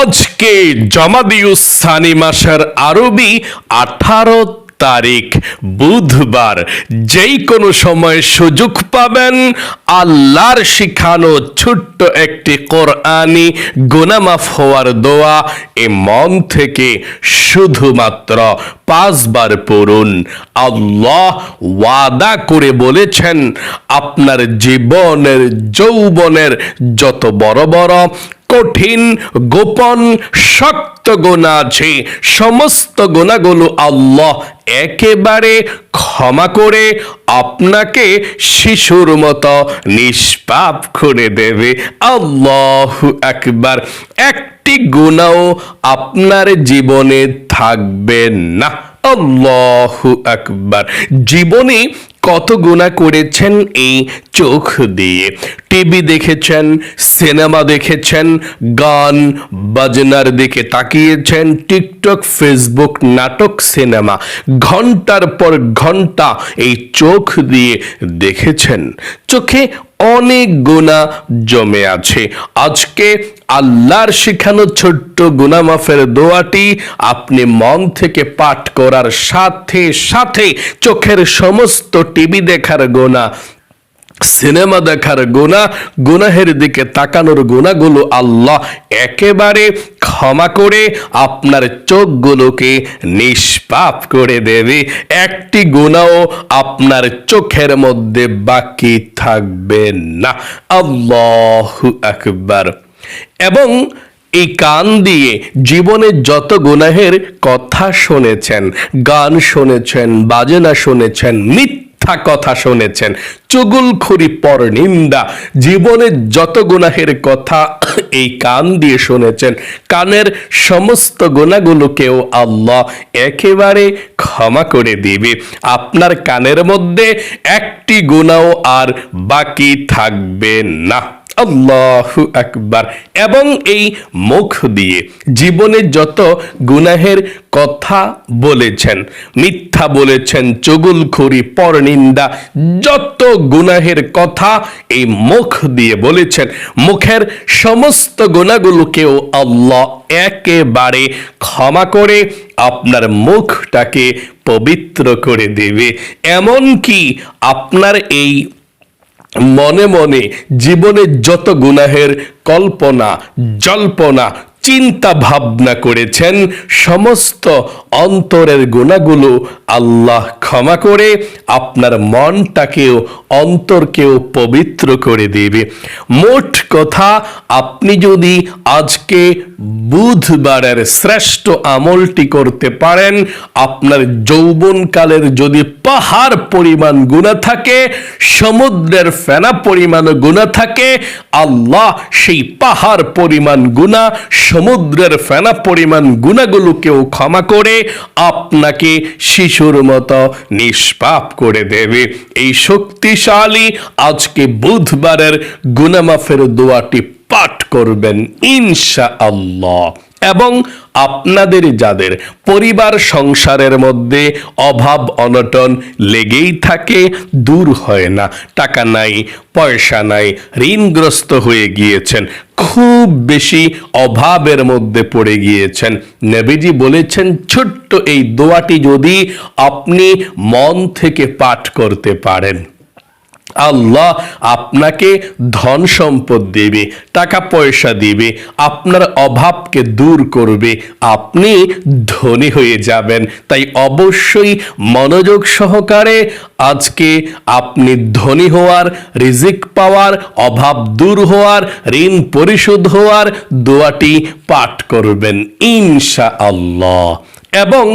আজকে জমাদিউসানি মাসের আরবি আঠারো তারিখ, বুধবার। যেই কোনো সময় সুযোগ পাবেন আল্লাহর শিখানো ছোট্ট একটি কোরআনি গুনামাফ হওয়ার দোয়া এ মন থেকে শুধুমাত্র পাঁচবার পড়ুন। আল্লাহ ওয়াদা করে বলেছেন, আপনার জীবনের যৌবনের যত বড় বড় কঠিন গোপন শক্ত গোনা আছে। সমস্ত গোনাগুলো আল্লাহ একেবারে ক্ষমা করে আপনাকে শিশুর মতো নিষ্পাপ করে দেবে। আল্লাহ একবার একটি গুণাও আপনার জীবনে থাকবে না। আল্লাহু আকবার। জীবনে কত গুণা করেছেন এই চোখ দিয়ে? টিভি দেখেছেন, সিনেমা দেখেছেন, গান, বাজনার দিকে তাকিয়েছেন, টিকটক, ফেসবুক, নাটক, সিনেমা। ঘণ্টার পর ঘণ্টা এই চোখ দিয়ে দেখেছেন। চোখে অনেক গুণা জমে আছে। আজকে আল্লাহর শিখানো ছোট্ট গুনামাফের দোয়াটি আপনি মন থেকে পাঠ করার সাথে সাথে চোখের সমস্ত টিভি দেখার গোনা, সিনেমা দেখার গুণা গুনাহের দিকে তাকানোর গুণাগুলো আল্লাহ একেবারে ক্ষমা করে আপনার চোখগুলোকে নিষ্পাপ করে দেবে। একটি গুণাও আপনার চোখের মধ্যে বাকি থাকবে না। আল্লাহ আকবার। এবং এই কান দিয়ে জীবনে যত গুনাহের কথা শুনেছেন, গান শুনেছেন, বাজনা শুনেছেন, মিথ্যা কথা শুনেছেন। চুগুলখুরি পর নিন্দা। জীবনের যত গুনাহের কথা এই কান দিয়ে শুনেছেন। কানের সমস্ত গুণাগুলোকেও আল্লাহ একেবারে ক্ষমা করে দিবে। আপনার কানের মধ্যে একটি গুণাও আর বাকি থাকবে না। আল্লাহু আকবার। এবং এই মুখ দিয়ে জীবনে যত গুনাহের কথা বলেছেন, মিথ্যা বলেছেন, চগুলখুরি, পরনিন্দা, যত গুনাহের কথা এই মুখ দিয়ে বলেছেন, মুখের সমস্ত গুণাগুলোকেও আল্লাহ একেবারে ক্ষমা করে আপনার মুখটাকে পবিত্র করে দেবে। এমনকি আপনার এই মনে মনে জীবনের যত গুনাহের কল্পনা জল্পনা চিন্তা ভাবনা করেছেন, সমস্ত অন্তরের গুণাগুলো আল্লাহ ক্ষমা করে আপনার মনটাকেও, অন্তরকেও পবিত্র করে দেবে। মোট কথা, আপনি যদি আজকে বুধবারের শ্রেষ্ঠ আমলটি করতে পারেন, আপনার যৌবনকালের যদি পাহাড় পরিমাণ গুণা থাকে, সমুদ্রের ফেনা পরিমাণ গুণা থাকে, আল্লাহ সেই পাহাড় পরিমাণ গুণা সমুদ্রের ফেনা পরিমাণ গুণাগুলোকেও ক্ষমা করে আপনাকে শিশুর মতো নিষ্পাপ করে দেবে। এই শক্তিশালী আজকে বুধবারের গুনামাফের দোয়াটি পাঠ করবেন ইনশা আল্লাহ এবং আপনাদের যাদের পরিবার সংসারের মধ্যে অভাব অনটন লেগেই থাকে, দূর হয় না। টাকা নাই, পয়সা নাই, ঋণগ্রস্ত হয়ে গিয়েছেন। খুব বেশি অভাবের মধ্যে পড়ে গিয়েছেন। নবীজি বলেছেন, ছোট্ট এই দোয়াটি যদি আপনি মন থেকে পাঠ করতে পারেন। আল্লাহ আপনাকে ধন সম্পদ দেবে, টাকা পয়সা দিবে, আপনার অভাবকে দূর করবে, আপনি ধনী হয়ে যাবেন। তাই অবশ্যই মনোযোগ সহকারে আজকে আপনি ধনী হওয়ার, রিজিক পাওয়ার, অভাব দূর হওয়ার, ঋণ পরিশোধ হওয়ার দোয়াটি পাঠ করবেন ইনশা আল্লাহ এবং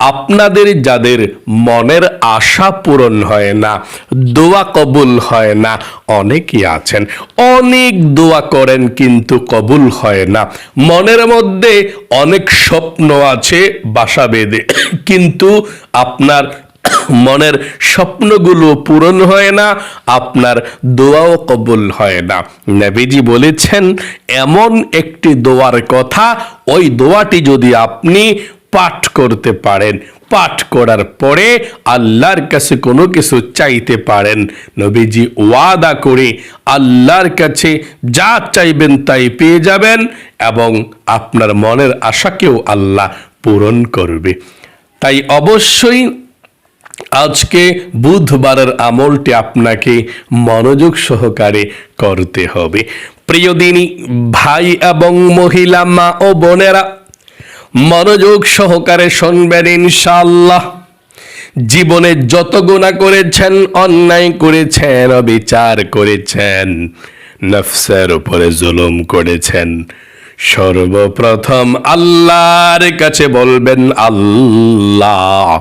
আপনাদের যাদের মনের আশা পূরণ হয় না, দোয়া কবুল হয় না, অনেকেই আছেন। অনেক দোয়া করেন কিন্তু কবুল হয় না। মনের মধ্যে অনেক স্বপ্ন আছে বাসা বেঁধে, কিন্তু আপনার মনের স্বপ্নগুলো পূরণ হয় না, আপনার দোয়াও কবুল হয় না। নবীজি বলেছেন, এমন একটি দোয়ার কথা, ওই দোয়াটি যদি আপনি পাঠ করতে পারেন। পাঠ করার পরে আল্লাহর কাছে কোনো কিছু চাইতে পারেন। নবীজি ওয়াদা করে আল্লাহর কাছে যা চাইবেন তাই পেয়ে যাবেন এবং আপনার মনের আশাকেও আল্লাহ পূরণ করবে। তাই অবশ্যই আজকে বুধবারের আমলটি আপনাকে মনোযোগ সহকারে করতে হবে। প্রিয় দিনী, ভাই এবং মহিলা, মা ও বোনেরা মনোযোগ সহকারে শুনবেন ইনশাআল্লাহ। জীবনে যত গুণা করেছেন, অন্যায় করেছেন, অবিচার করেছেন, নফসের উপরে জুলুম করেছেন। সর্বপ্রথম আল্লাহর কাছে বলবেন, আল্লাহ,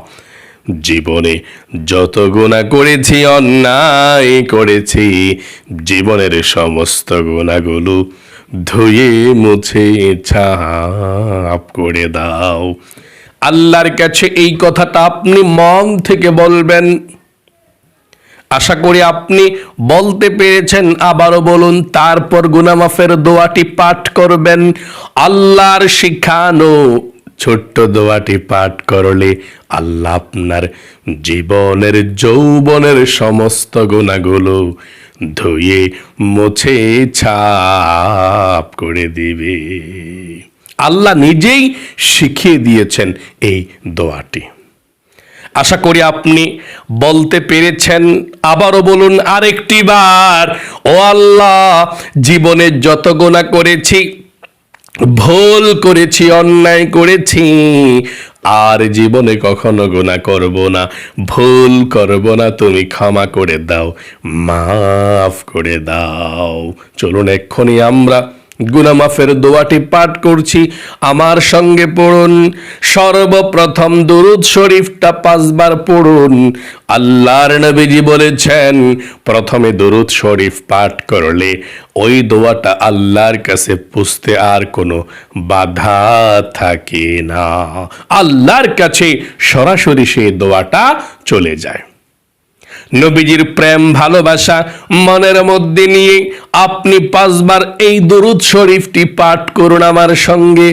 জীবনে যত গুণা করেছি, অন্যায় করেছি, জীবনের সমস্ত গুণাগুলো ধুয়ে মুছে ছাপ করে দাও। আল্লাহর কাছে এই কথাটা আপনি মন থেকে বলবেন। আশা করি আপনি বলতে পেরেছেন। আবারও বলুন, তারপর গুনামাফের দোয়াটি পাঠ করবেন। আল্লাহর শিখানো ছোট্ট দোয়াটি পাঠ করলে আল্লাহ আপনার জীবনের, যৌবনের সমস্ত গুণাগুলো ধুয়ে মুছে ছাপ করে দিবে। আল্লাহ নিজেই শিখিয়ে দিয়েছেন এই দোয়াটি। আশা করি আপনি বলতে পেরেছেন। আবারও বলুন আরেকটি বার, ও আল্লাহ জীবনের যত গোনা করেছি ভুল করেছি, অন্যায় করেছি, আর জীবনে কখনো গুণা করব না। ভুল করব না, তুমি ক্ষমা করে দাও, মাফ করে দাও। চলুন এক্ষুনি আমরা গুনামাফের দোয়াটি পাঠ করছি। আমার সঙ্গে পড়ুন, সর্বপ্রথম দুরুদ শরীফটা পাঁচবার পড়ুন। আল্লাহর নবীজি বলেছেন, প্রথমে দুরুদ শরীফ পাঠ করলে ওই দোয়াটা আল্লাহর কাছে পুষতে আর কোনো বাধা থাকে না। আল্লাহর কাছে সরাসরি সেই দোয়াটা চলে যায়। নবীজির প্রেম, ভালোবাসা মনের মধ্যে নিয়ে আপনি পাঁচবার এই দরুদ শরীফটি পাঠ করুন আমার সঙ্গে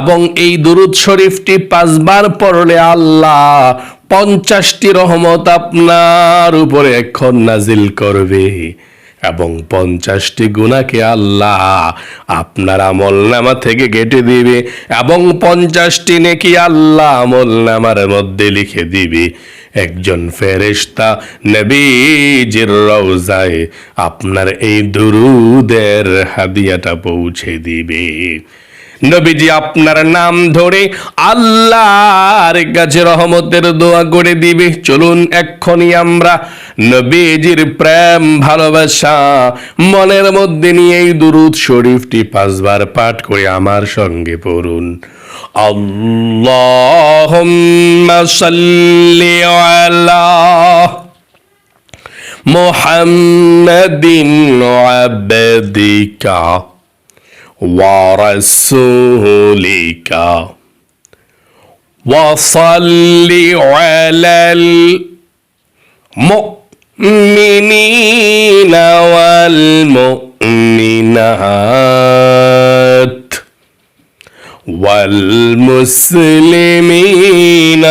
এবং এই দরুদ শরীফটি পাঁচবার পড়লে আল্লাহ পঞ্চাশটি রহমত আপনার উপরে এখন নাজিল করবে। এবং পঞ্চাশটি গুণাকে আল্লাহ আপনার আমল নামা থেকে কেটে দিবে এবং পঞ্চাশটি নেকি আল্লাহ আমল নামার মধ্যে লিখে দিবে। একজন ফেরেশতা নবীজির রওজায় আপনার এই দুরুদের হাদিয়াটা পৌঁছে দিবে। নবীজি আপনার নাম ধরে আল্লাহর কাছে রহমতের দোয়া করে দিবে। চলুন এক্ষুনি আমরা নবীজির প্রেম, ভালোবাসা, মনের মধ্যে নিয়ে এই দুরুদ শরীফটি পাঁচবার পাঠ করে আমার সঙ্গে পড়ুন। আল্লাহুম্মা সাল্লি আলা মুহাম্মাদিন আবদিকা। ورسولك وصل على المؤمنين والمؤمنات والمسلمين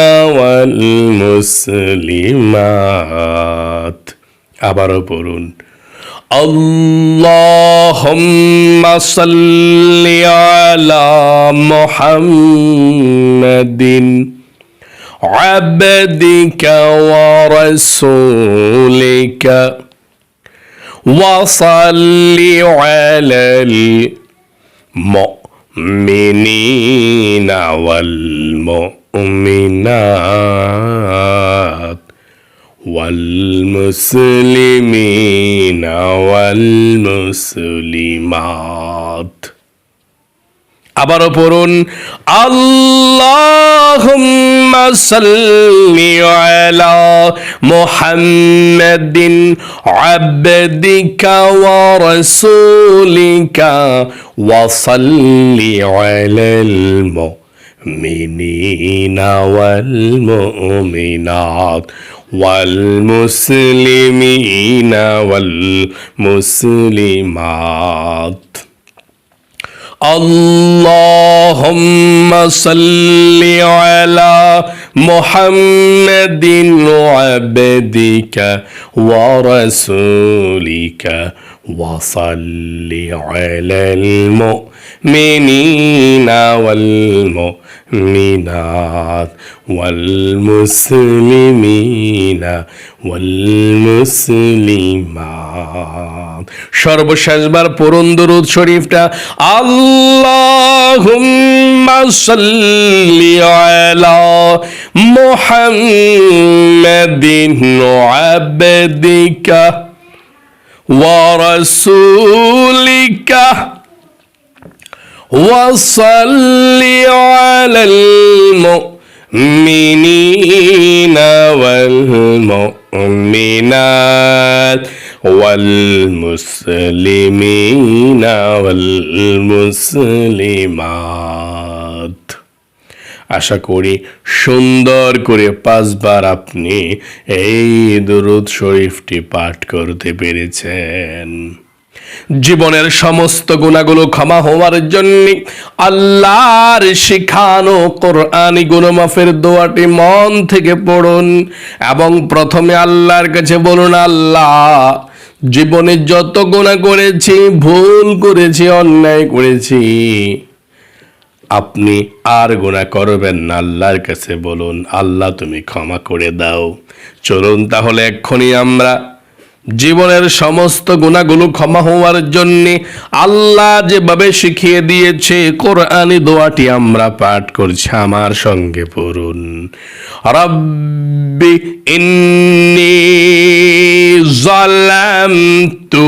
والمسلمات আবারও পড়ুন اللهم صل على محمد. عبدك ورسولك. وصل على المؤمنين والمؤمنات. والمسلمين والمسلمات আবারও পড়ুন আল্লাহুম্মা সাল্লি আলা মুহাম্মাদিন আবদিকা ওয়া রাসূলিকা ওয়া সাল্লি আলাল المؤمنين والمؤمنات والمسلمين والمسلمات. اللهم صل على محمد عبدك ورسولك وصل على المؤمنين والمؤمنات والمسلمين والمسلمات সর্বশেষবার পড়ুন দরুদ শরীফটা আল্লাহুম্মা সাল্লি আলা মুহাম্মাদিন আবদিকা ورسولك. وصل على المؤمنين والمؤمنات والمسلمين والمسلمات. আশা করি সুন্দর করে পাঁচবার আপনি এই দুরুদ শরীফটি পাঠ করতে পেরেছেন। জীবনের সমস্ত গুণাগুলো ক্ষমা হওয়ার জন্য আল্লাহর শিখানো কোরআনি গুণমাফের দোয়াটি মন থেকে পড়ুন এবং প্রথমে আল্লাহর কাছে বলুন, আল্লাহ, জীবনে যত গুণা করেছি, ভুল করেছি, অন্যায় করেছি আপনি আর গুণা করবেন না, আল্লাহর কাছে বলুন, আল্লাহ তুমি ক্ষমা করে দাও। চলুন তাহলে এক্ষুনি আমরা জীবনের সমস্ত গুণাগুলো ক্ষমা হওয়ার জন্য আল্লাহ যেভাবে শিখিয়ে দিয়েছে, কোরআনি দোয়াটি আমরা পাঠ করছি, আমার সঙ্গে পড়ুন। রব্বি ইন্নি জালামতু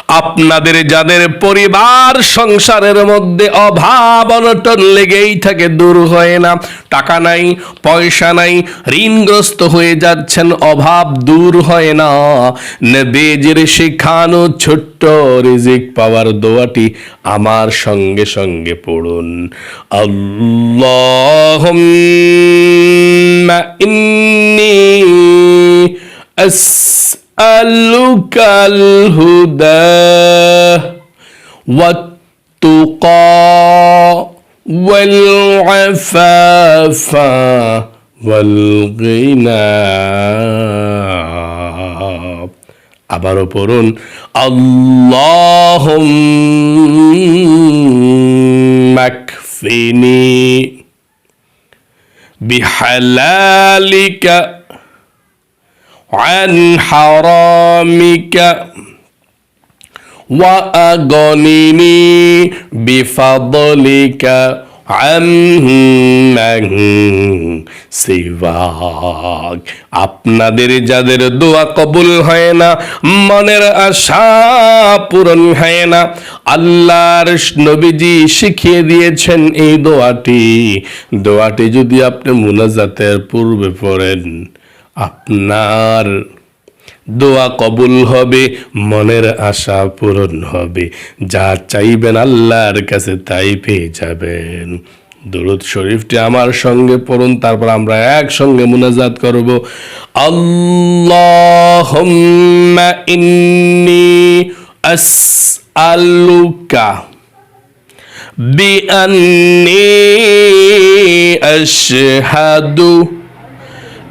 আপনাদের যাদের পরিবার সংসারের মধ্যে অভাব অনটন লেগেই থাকে, দূর হয় না। টাকা নাই, পয়সা নাই, ঋণগ্রস্ত হয়ে যাচ্ছেন, অভাব দূর হয় না। নবেজের শিখানো ছোট্ট রিজিক পাওয়ার দোয়াটি আমার সঙ্গে সঙ্গে পড়ুন। আল্লাহ ইন্নি أسألك الهدى والتقى والعفاف والغنى আবারও পড়ুন اللهم اكفني بحلالك عن حرامك وأغنني بفضلك عمن সিবাক আপনাদের যাদের দোয়া কবুল হয় না মনের আশা পূরণ হয় না আল্লাহর নবীজি শিখিয়ে দিয়েছেন এই দোয়াটি দোয়াটি যদি আপনি মুনাজাতের পূর্বে পড়েন আপনার দোয়া কবুল হবে, মনের আশা পূরণ হবে। যা চাইবেন আল্লাহর কাছে তাই পেয়ে যাবেন। দুরুদ শরীফটি আমার সঙ্গে পড়ুন, তারপর আমরা একসঙ্গে মুনাজাত করব। আল্লাহুম্মা ইন্নি আসআলুকা বিআন্নি আশহাদু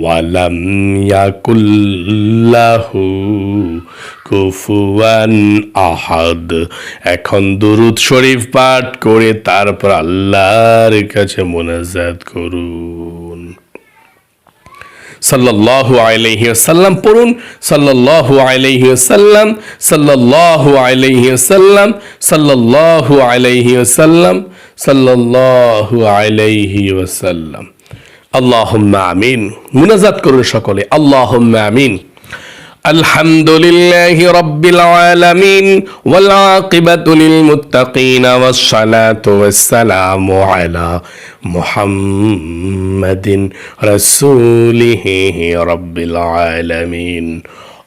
ওয়ালাম ইয়াকুল্লাহু কুফুয়ান আহাদ। এখন দুরুদ শরীফ পাঠ করে তারপর আল্লাহর কাছে মোনাজাত করুন। সাল্লাল্লাহু আলাইহি ওয়াসাল্লাম পড়ুন। সাল্লাল্লাহু আলাইহি ওয়াসাল্লাম, সাল্লাল্লাহু আলাইহি ওয়াসাল্লাম, সাল্লাল্লাহু আলাইহি ওয়াসাল্লাম, সাল্লাল্লাহু আলাইহি ওয়াসাল্লাম। আল্লাহুম্মা আমিন মুনাজাত করুন সকলে আল্লাহুম্মা আমিন الحمد لله رب العالمين والعاقبة للمتقين والصلاة والسلام على محمد رسوله رب العالمين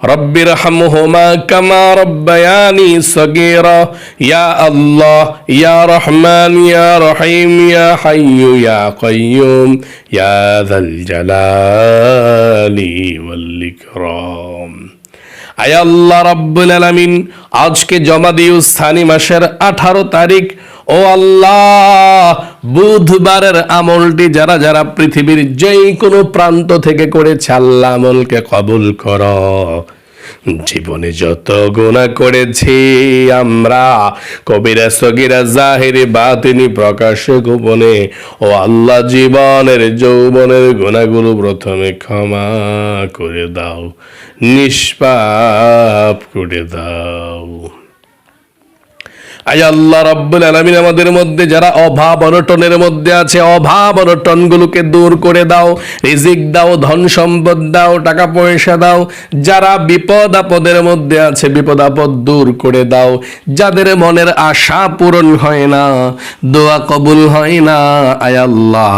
رب ارحمهما كما ربياني صغيرا يا الله يا رحمن يا رحيم يا حي يا قيوم يا ذا الجلال والإكرام আয় আল্লাহ রাব্বুল আলামিন আজকে জমা দিও স্থানী মাসের আঠারো তারিখ ও আল্লাহ, বুধবারের আমলটি যারা যারা পৃথিবীর যেই কোনো প্রান্ত থেকে করেছে, আল্লাহ আমলকে কবুল কর। জীবনে যত গুণা করেছি আমরা, কবিরা, সগিরা, জাহিরি, বাতিনি প্রকাশ্যে গোপনে, ও আল্লাহ জীবনের, যৌবনের গুণাগুলো প্রথমে ক্ষমা করে দাও, নিষ্পাপ করে দাও। আয় আল্লাহ রব্বুল আলমিন আমাদের মধ্যে যারা অভাব অনটনের মধ্যে আছে, অভাব অনটন গুলোকে দূর করে দাও, রিজিক দাও, ধন সম্পদ দাও, টাকা পয়সা দাও, যারা বিপদ আপদের মধ্যে আছে, বিপদ আপদ দূর করে দাও, যাদের মনের আশা পূরণ হয় না, দোয়া কবুল হয় না, আয় আল্লাহ,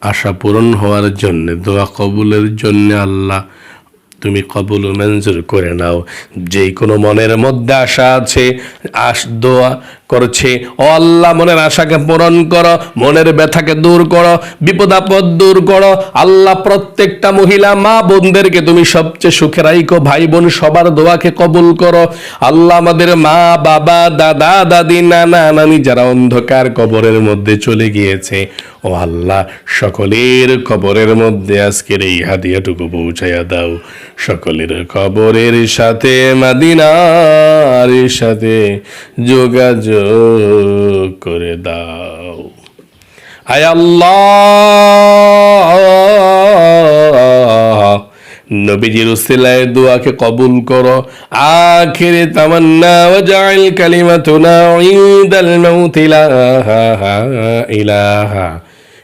আশা পূরণ হওয়ার জন্য, দোয়া কবুলের জন্য আল্লাহ তুমি কবুল মঞ্জুর করে নাও। যে কোনো মনের মধ্যে আশা আছে, আশ, দোয়া করছে, ও আল্লাহ মনের আশাকে পূরণ করো, মনের ব্যথাকে দূর করো, বিপদ আপদ দূর করো। আল্লাহ প্রত্যেকটা মহিলা, মা বোনদেরকে তুমি সবচেয়ে সুখে রাইকো ভাই বোন সবার দোয়াকে কবুল করো। আল্লাহ আমাদের মা, বাবা, দাদা, দাদি, নানা, নানি যারা অন্ধকার কবরের মধ্যে চলে গিয়েছে ও আল্লাহ, সকলের কবরের মধ্যে আজকের এই হাদিয়াটুকু পৌঁছাইয়া দাও। সকলের কবরের সাথে, মাদিনার সাথে যোগাযোগ করে দাও। আয় আল্লাহ, নবীজির উসিলায় দোয়াকে কবুল করো। আখিরে তামান্না ওয়াজআল কালিমাতুনা ইনদাল ইলাহা ইলাহা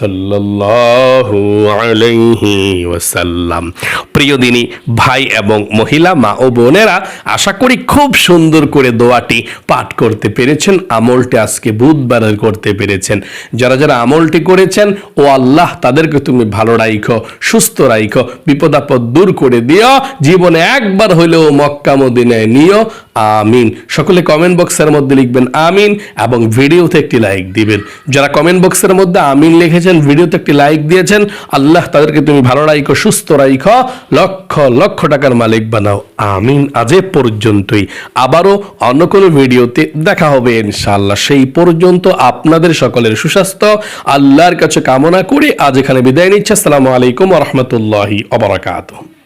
সাল্লাল্লাহু আলাইহি ওয়াসাল্লাম। প্রিয় দিনী, ভাই এবং মহিলা, মা ও বোনেরা, আশা করি খুব সুন্দর করে দোয়াটি পাঠ করতে পেরেছেন, আমলটি আজকে বুধবারের করতে পেরেছেন। যারা যারা আমলটি করেছেন, ও আল্লাহ তাদেরকে তুমি ভালো রাইখো, সুস্থ রাইখো বিপদ আপদ দূর করে দিও, জীবনে একবার হইলেও মক্কা মদিনায় নিও, আমিন। সকলে কমেন্ট বক্সের মধ্যে লিখবেন আমিন এবং ভিডিওতে একটি লাইক দিবেন। যারা কমেন্ট বক্সের মধ্যে আমিন লিখেছেন ভিডিওতে একটি লাইক দিয়েছেন। আল্লাহ তাদেরকে তুমি ভালো রাইখো, সুস্থ রাইখো, লক্ষ লক্ষ টাকার মালিক বানাও। আমিন। আজ পর্যন্তই। আবারও অন্য কোনো ভিডিওতে দেখা হবে ইনশাআল্লাহ। সেই পর্যন্ত আপনাদের সকলের সুস্বাস্থ্য, আল্লাহর কাছে কামনা করে। আজ এখানে বিদায় নিচ্ছে। আসসালামু আলাইকুম রহমতুল্লাহি অবরাকাতুহ